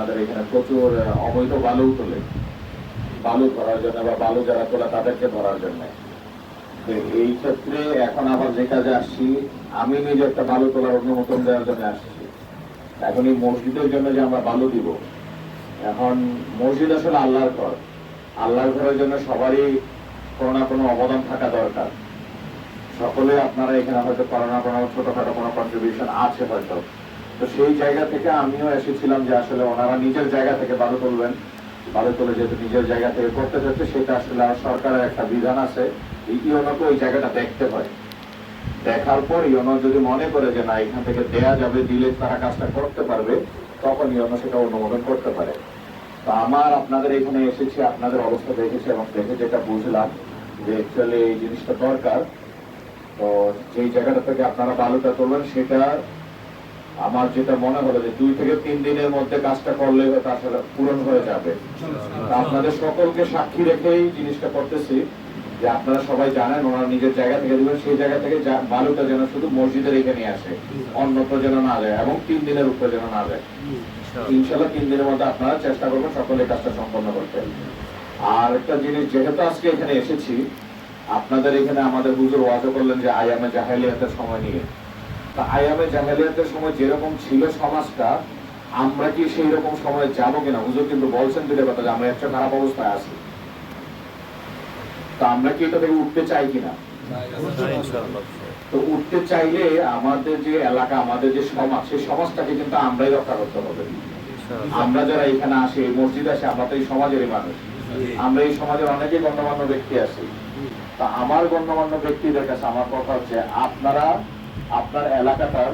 আপনাদের এখানে প্রচুর অবৈধ বালু তোলে। বালু ধরার জন্য বা বালু যারা তোলা তাদেরকে ধরার জন্য। এই ক্ষেত্রে এখন আবার যে কাজে আসছি, আমি নিজে একটা বালু তোলার অনুমোদন দেওয়ার জন্য আসছি। এখন এই মসজিদের জন্য যে আমরা বালু দিব, এখন মসজিদ আসলে আল্লাহর ঘর। আল্লাহর ঘরের জন্য সবারই কোনো না কোনো অবদান থাকা দরকার। সকলে আপনারা এখানে হয়তো কোনো না কোনো ছোটখাটো কোনো কন্ট্রিবিউশন আছে হয়তো। তো সেই জায়গা থেকে আমিও এসেছিলাম যে আসলে ওনারা নিজের জায়গা থেকে ভালো তুলবেন। ভালো তুলে যেহেতু নিজের জায়গা থেকে করতে চাচ্ছে সেটা আসলে সরকারের একটা বিধান আছে। ইউনোকে ওই জায়গাটা দেখতে হয়। দেখার পর ইউনো যদি মনে করে যে না, এখান থেকে দেয়া যাবে, দিলে তারা কাজটা করতে পারবে, তখন ইউনো সেটা অনুমোদন করতে পারে। তো আমার আপনাদের এখানে এসেছি, আপনাদের অবস্থা দেখেছি এবং দেখে যেটা বুঝলাম যে অ্যাকচুয়ালি এই জিনিসটা দরকার। তো যেই জায়গাটা থেকে আপনারা বালুটা তুলবেন, সেটা আমার যেটা মনে হলো যে দুই থেকে তিন দিনের মধ্যে কাজটা করলে আসলে পূরণ হয়ে যাবে। আপনাদের সকলকে সাক্ষী রেখেই জিনিসটা করতেছি যে আপনারা সবাই জানেন, ওনারা নিজের জায়গা থেকে দিবেন, সেই জায়গা থেকে বালুটা যেন শুধু মসজিদের এখানে আসে, অন্যত্র যেন না যায় এবং তিন দিনের উপরে যেন না যায়। ইনশাল্লাহ তিন দিনের মধ্যে আপনারা চেষ্টা করবেন সকলে কাজটা সম্পন্ন করতে। আর একটা জিনিস, যেহেতু আজকে এখানে এসেছি, আপনাদের এখানে আমাদের হুজুর ওয়াজও করলেন যে, আয়ামে জাহেলিয়াতের সময় নিয়ে। তা আয়ামে জাহেলিয়াতের সময় যেরকম ছিল সমাজটা, আমরা কি সেই রকম যাব কিনা? হুজুর কিন্তু বলছেন কথা যে আমরা একটা খারাপ অবস্থায় আছি। তা আমরা কি এটা থেকে উঠতে চাই কিনা? তো উঠতে চাইলে আমাদের যে এলাকা, আমাদের যে সমাজ, সেই সমাজটাকে কিন্তু আমরাই রক্ষা করতে হবে। আমরা যারা এখানে আসি, এই মসজিদ আসি, আমরা তো এই সমাজেরই মানুষ। আমরা এই সমাজের অনেকেই গণ্যমান্য ব্যক্তি আছি। তা আমার গণ্যমান্য ব্যক্তিদের কাছে আমার কথা হচ্ছে, আপনারা আপনার এলাকাটার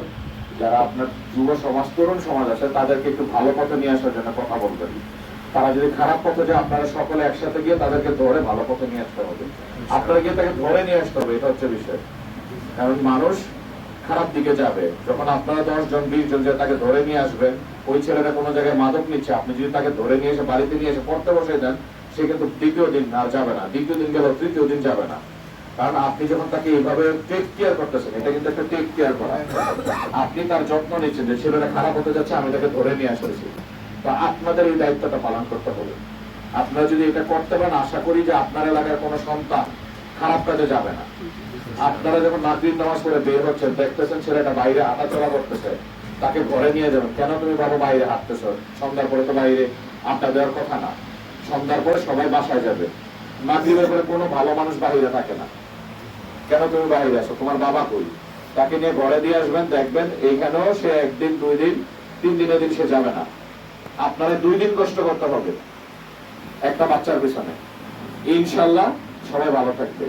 যারা আপনার যুব সমাজ, তরুণ সমাজ আছে, তাদেরকে একটু ভালো পথে নিয়ে আসার জন্য কথা বলবেন। তারা যদি খারাপ পথে যায়, আপনারা সকলে একসাথে গিয়ে তাদেরকে ধরে ভালো পথে নিয়ে আসতে হবে। আপনারা গিয়ে তাকে ধরে নিয়ে আসতে হবে, এটা হচ্ছে বিষয়। কারণ মানুষ খারাপ দিকে যাবে। যখন আপনারা দশ জন, বিশ জন তাকে ধরে নিয়ে আসবেন, ওই ছেলেটা কোনো জায়গায় মাদক নিচ্ছে, আপনি যদি তাকে ধরে নিয়ে এসে বাড়িতে নিয়ে এসে পড়তে বসে দেন, সে কিন্তু দ্বিতীয় দিন আর যাবে না। দ্বিতীয় দিন গেল তৃতীয় দিন যাবে না। কারণ আপনি যখন তাকে এইভাবে টেক কেয়ার করতেছেন, এটা কিন্তু একটা টেক কেয়ার করা। আপনি তার যত্ন নিচ্ছেন যে ছেলেটা খারাপ হতে যাচ্ছে, আমি তাকে ধরে নিয়ে আসতেছি। তো আপনাদের এই দায়িত্বটা পালন করতে হবে। আপনারা যদি এটা করতে পারেন, আশা করি যে আপনার এলাকার কোনো সন্তান খারাপ কাজে যাবে না। আপনারা যখন মাগরিব নামাজ পড়ে বের হচ্ছেন, দেখতেছেন ছেলেটা বাইরে হাঁটাচলা করতেছে, তাকে ঘরে নিয়ে যাবেন। কেন তুমি বাবা বাইরে হাঁটতেছো? সন্ধ্যার পরে তো বাইরে আড্ডা দেওয়ার কথা না। সন্ধ্যার পরে সবাই বাসায় যাবে। মাগরিবের পরে কোনো ভালো মানুষ বাইরে থাকে না। কেন তুমি বাইরে আসো? তোমার বাবা কই? তাকে নিয়ে ঘরে দিয়ে আসবেন, দেখবেন এইখানেও সে একদিন, দুই দিন, তিন দিনের দিন সে যাবে না। আপনারা দুই দিন কষ্ট করতে হবে একটা বাচ্চার পিছনে। ইনশাল্লাহ সবাই ভালো থাকবে।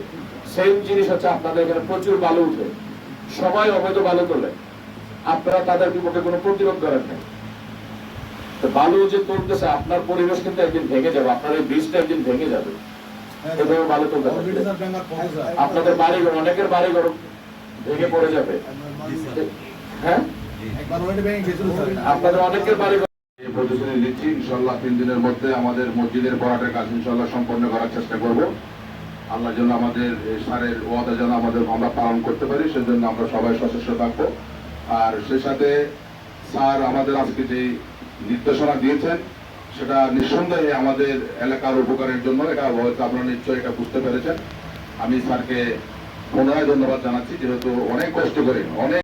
সেম জিনিস হচ্ছে আপনাদের এখানে প্রচুর বালু উঠে। সবাই অবৈধ বালু তোলে। আপনারা তাদের বিপক্ষে কোনো প্রতিরোধ করেন নাই। বালু যে তুলতেছে, আপনার পরিবেশ কিন্তু একদিন ভেঙে যাবে। আপনার এই বীজটা একদিন ভেঙে যাবে। এভাবে তুলতে থাকলে। আপনাদের বাড়ি অনেকের বাড়ি ঘর ভেঙে পড়ে যাবে। হ্যাঁ? আপনাদের অনেকের বাড়ি আমাদের আমরা পালন করতে পারি, সেজন্য আমরা সবাই সচেষ্ট থাকব। আর সে সাথে স্যার আমাদের আজকে যে নির্দেশনা দিয়েছেন সেটা নিঃসন্দেহে আমাদের এলাকার উপকারের জন্য, এটা হয়তো আপনারা নিশ্চয়ই এটা বুঝতে পেরেছেন। আমি স্যারকে পুনরায় ধন্যবাদ জানাচ্ছি, যেহেতু অনেক কষ্ট করে, অনেক